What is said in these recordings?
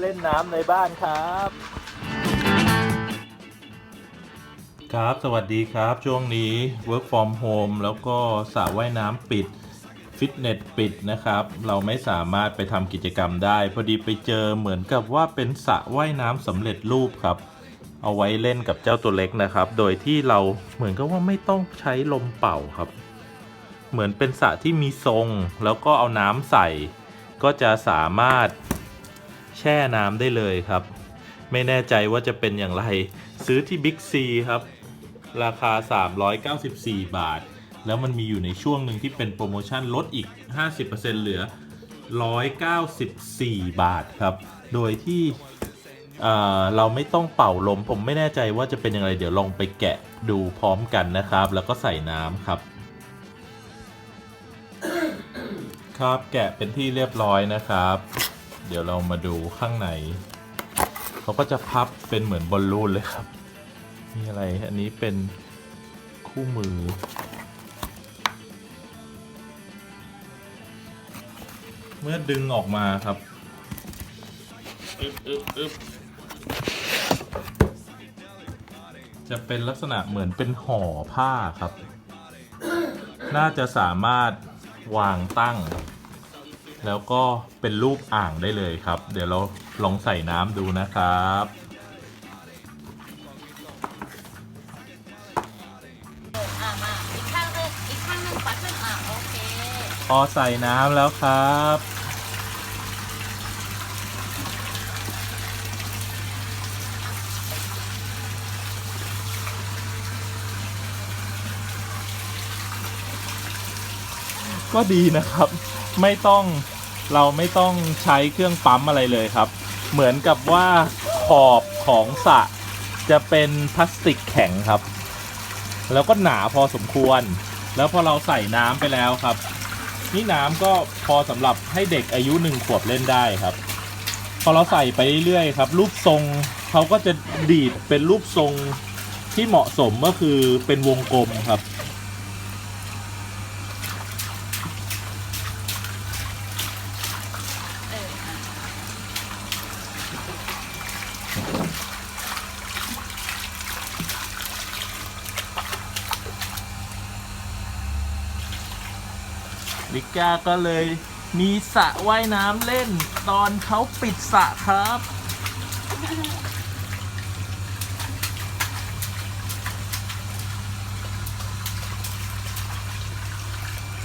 เล่นน้ำในบ้านครับ ครับ สวัสดีครับ ช่วงนี้ work from home แล้วก็สระว่ายน้ำปิด ฟิตเนสปิดนะครับ เราไม่สามารถไปทำกิจกรรมได้ พอดีไปเจอเหมือนกับว่าเป็นสระว่ายน้ำสำเร็จรูปครับ เอาไว้เล่นกับเจ้าตัวเล็กนะครับ โดยที่เราเหมือนกับว่าไม่ต้องใช้ลมเป่าครับ เหมือนเป็นสระที่มีทรง แล้วก็เอาน้ำใส่ ก็จะสามารถแช่น้ำได้เลยครับ ไม่แน่ใจว่าจะเป็นอย่างไร ซื้อที่ Big C ครับ ราคา 394 บาท แล้วมันมีอยู่ในช่วงหนึ่งที่เป็นโปรโมชั่นลดอีก 50%เหลือ 194 บาทครับ โดยที่ เราไม่ต้องเป่าลม ผมไม่แน่ใจว่าจะเป็นอย่างไรเดี๋ยวลองไปแกะดูพร้อมกันนะครับ แล้วก็ใส่น้ำครับ ครับแกะเป็นที่เรียบร้อยนะครับ เดี๋ยวเรามาดูข้างในเขาก็จะพับเป็นเหมือนบอลลูนเลยครับมีอะไรอันนี้เป็นคู่มือ เมื่อดึงออกมาครับอึบอึบอึบ จะเป็นลักษณะเหมือนเป็นห่อผ้าครับ น่าจะสามารถวางตั้ง แล้วก็เป็นรูปอ่างได้เลยครับ เดี๋ยวเราลองใส่น้ำดูนะครับอะมาอีกข้างหนึงอีกข้างหนึงปัดขึ้นอะโอเคพอใส่น้ำแล้วครับ ก็ดีนะครับ ไม่ต้องเราไม่ต้องใช้เครื่องปั๊มอะไรเลยครับ เหมือนกับว่าขอบของสระจะเป็นพลาสติกแข็งครับ แล้วก็หนาพอสมควร แล้วพอเราใส่น้ำไปแล้วครับ นี่น้ำก็พอสำหรับให้เด็กอายุหนึ่งขวบเล่นได้ครับ พอเราใส่ไปเรื่อยๆครับ รูปทรงเขาก็จะดีดเป็นรูปทรงที่เหมาะสมก็คือเป็นวงกลมครับ ลิก้าก็เลยมีสระว่ายน้ำเล่น ตอนเขาปิดสระครับ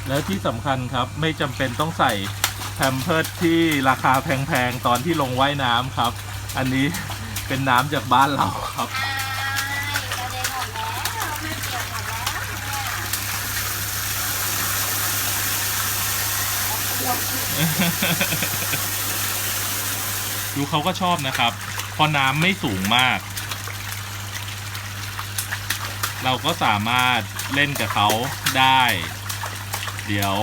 แล้วที่สำคัญครับไม่จำเป็นต้องใส่แพมเพิร์ดที่ราคาแพงๆ ตอนที่ลงว่ายน้ำครับ อันนี้เป็นน้ำจากบ้านเราครับ อายกระเด็นหมดแล้วไม่เกี่ยวหมดแล้วเนี่ย ดูเขาก็ชอบนะครับพราะน้ำไม่สูงมาก เราก็สามารถเล่นกับเขาได้ เดี๋ยว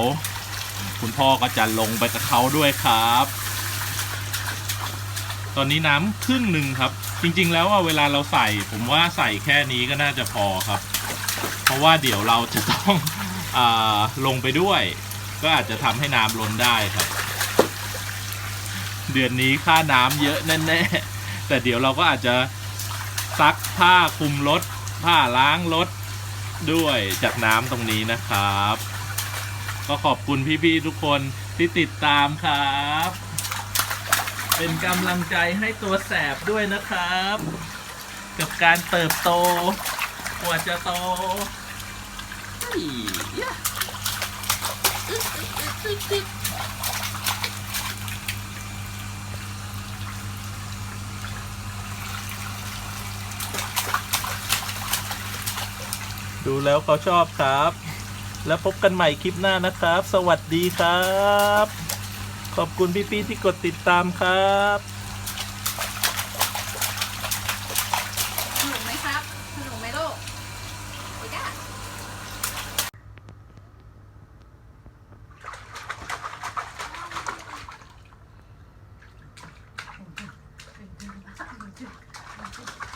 คุณพ่อก็จะลงไปกับเขาด้วยครับ ตอนนี้น้ำครึ่งหนึ่งครับ จริงๆแล้วว่าเวลาเราใส่ ผมว่าใส่แค่นี้ก็น่าจะพอครับ เพราะว่าเดี๋ยวเราจะต้องอลงไปด้วย ก็อาจจะทำให้น้ำล้นได้ครับ เดือนนี้ค่าน้ำเยอะแน่ๆแต่เดี๋ยวเราก็อาจจะซักผ้าคุมรถผ้าล้างรถด้วยจากน้ำตรงนี้นะครับ ก็ขอบคุณพี่ๆทุกคนที่ติดตามครับ เป็นกำลังใจให้ตัวแสบด้วยนะครับ กับการเติบโตกว่าจะโตอีย ดูแล้วเขาชอบครับ แล้วพบกันใหม่คลิปหน้านะครับ สวัสดีครับ ขอบคุณพี่ๆที่กดติดตามครับ 頑張れ。